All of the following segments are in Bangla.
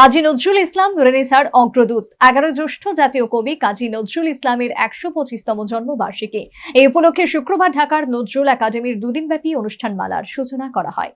কাজী নজরুল ইসলাম রেনেসার অগ্রদূত। এগারো জ্যৈষ্ঠ জাতীয় কবি কাজী নজরুল ইসলামের একশো পঁচিশতম জন্মবার্ষিকী। এই উপলক্ষে শুক্রবার ঢাকার নজরুল একাডেমির দুদিনব্যাপী অনুষ্ঠানমালার সূচনা করা হয়।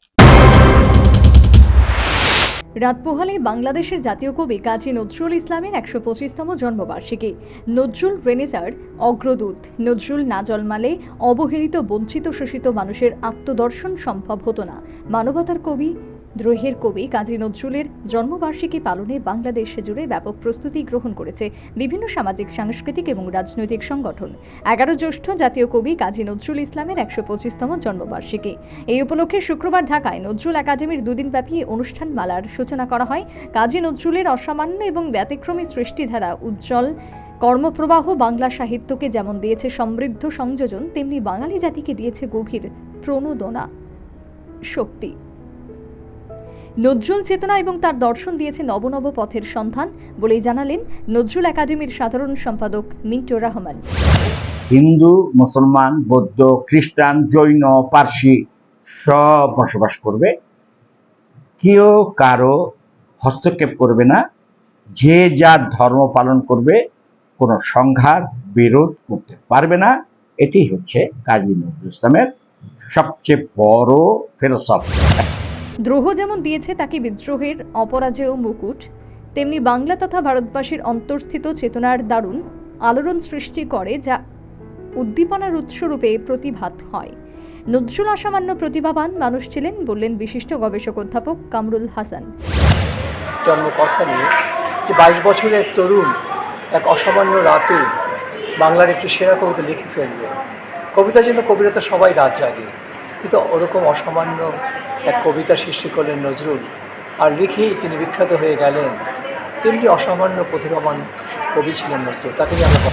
রাত পোহালে বাংলাদেশের জাতীয় কবি কাজী নজরুল ইসলামের একশো পঁচিশতম জন্মবার্ষিকী। নজরুল রেনেসার অগ্রদূত। নজরুল না জন্মালে অবহেলিত, বঞ্চিত, শোষিত মানুষের আত্মদর্শন সম্ভব হতো না। মানবতার কবি দ্রোহের কবি কাজী নজরুলের জন্মবার্ষিকী পালনে বাংলাদেশ জুড়ে ব্যাপক প্রস্তুতি গ্রহণ করেছে বিভিন্ন সামাজিক, সাংস্কৃতিক এবং রাজনৈতিক সংগঠন। এগারো জ্যৈষ্ঠ জাতীয় কবি কাজী নজরুল ইসলামের একশো পঁচিশতম জন্মবার্ষিকী। এই উপলক্ষে শুক্রবার ঢাকায় নজরুল একাডেমির দুদিনব্যাপী অনুষ্ঠান মালার সূচনা করা হয়। কাজী নজরুলের অসামান্য এবং ব্যতিক্রমী সৃষ্টিধারা উজ্জ্বল। কর্মপ্রবাহ বাংলা সাহিত্যকে যেমন দিয়েছে সমৃদ্ধ সংযোজন, তেমনি বাঙালি জাতিকে দিয়েছে গভীর প্রণোদনা। শক্তি। নজরুল চেতনা এবং তার দর্শন দিয়েছে নবনব পথের সন্ধান বলেই জানালেন নজরুল একাডেমির সাধারণ সম্পাদক মিন্টু রহমান। হিন্দু, মুসলমান, বৌদ্ধ, খ্রিস্টান, জৈন, পার্সি সব বসবাস করবে। কেউ কারও হস্তক্ষেপ করবে না। যে যার ধর্ম পালন করবে, কোনো সংঘাত, বিরোধ করতে পারবে না। এটি হচ্ছে কাজী নজরুল ইসলামের সবচেয়ে বড় ফিলোসফি। দ্রোহ যেমন দিয়েছে, তাকে বিদ্রোহের অপরাজেয় মুকুট, তেমনি বাংলা তথা ভারতবাসীর অন্তর্স্থিত চেতনার দারুণ আলোড়ন সৃষ্টি করে, যা উদ্দীপনার উৎসরূপে প্রতিভাত হয়। নজরুল অসামান্য প্রতিভাবান মানুষ ছিলেন, বললেন বিশিষ্ট গবেষক অধ্যাপক কামরুল হাসান। জন্মকথা নিয়ে যে বাইশ বছরের তরুণ এক অসামান্য রাতে বাংলার একটি সেরা কবিতা লিখে ফেলবে কবিতার জন্য কবিরা তো সবাই রাত জাগে। কিন্তু ওরকম অসামান্য এক কবিতা সৃষ্টি করলেন নজরুল। আর লিখেই তিনি বিখ্যাত হয়ে গেলেন। তেমনি অসামান্য প্রতিভাবান কবি ছিলেন নজরুল, তাকে নিয়ে আমরা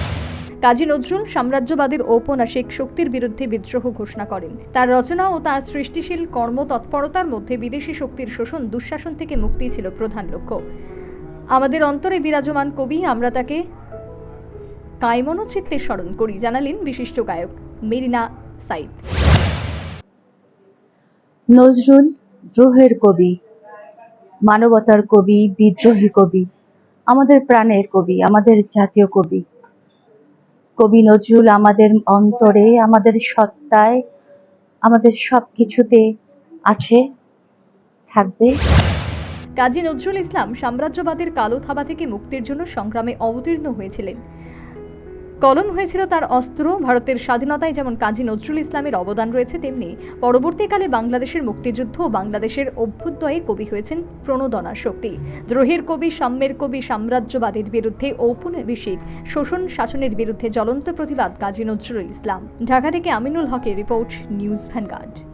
কাজী নজরুল সাম্রাজ্যবাদের ঔপন্যাসিক শক্তির বিরুদ্ধে বিদ্রোহ ঘোষণা করেন। তার রচনা ও তার সৃষ্টিশীল কর্মতৎপরতার মধ্যে বিদেশি শক্তির শোষণ দুঃশাসন থেকে মুক্তি ছিল প্রধান লক্ষ্য। আমাদের অন্তরে বিরাজমান কবি, আমরা তাকে কায়মনোচিত্তে স্মরণ করি, জানালেন বিশিষ্ট গায়ক মেরিনা সাইদ নজরুল দ্রোহের কবি, মানবতার কবি, বিদ্রোহী কবি, আমাদের প্রাণের কবি, আমাদের জাতীয় কবি। কবি নজরুল আমাদের অন্তরে, আমাদের সত্তায়, আমাদের সব কিছুতে আছে, থাকবে। কাজী নজরুল ইসলাম সাম্রাজ্যবাদের কালো থাবা থেকে মুক্তির জন্য সংগ্রামে অবতীর্ণ হয়েছিলেন। কলম হয়েছিল তার অস্ত্র, ভারতের স্বাধীনতায় যেমন কাজী নজরুল ইসলামের অবদান রয়েছে, তেমনি পরবর্তীকালে বাংলাদেশের মুক্তিযুদ্ধ ও বাংলাদেশের অভ্যুদয়ে কবি হয়েছেন প্রণোদনা শক্তি। দ্রোহের কবি, সাম্যের কবি, সাম্রাজ্যবাদের বিরুদ্ধে ঔপনিবেশিক শোষণ শাসনের বিরুদ্ধে জ্বলন্ত প্রতিবাদ কাজী নজরুল ইসলাম। ঢাকা থেকে আমিনুল হকের রিপোর্ট, নিউজ ভ্যানগার্ড।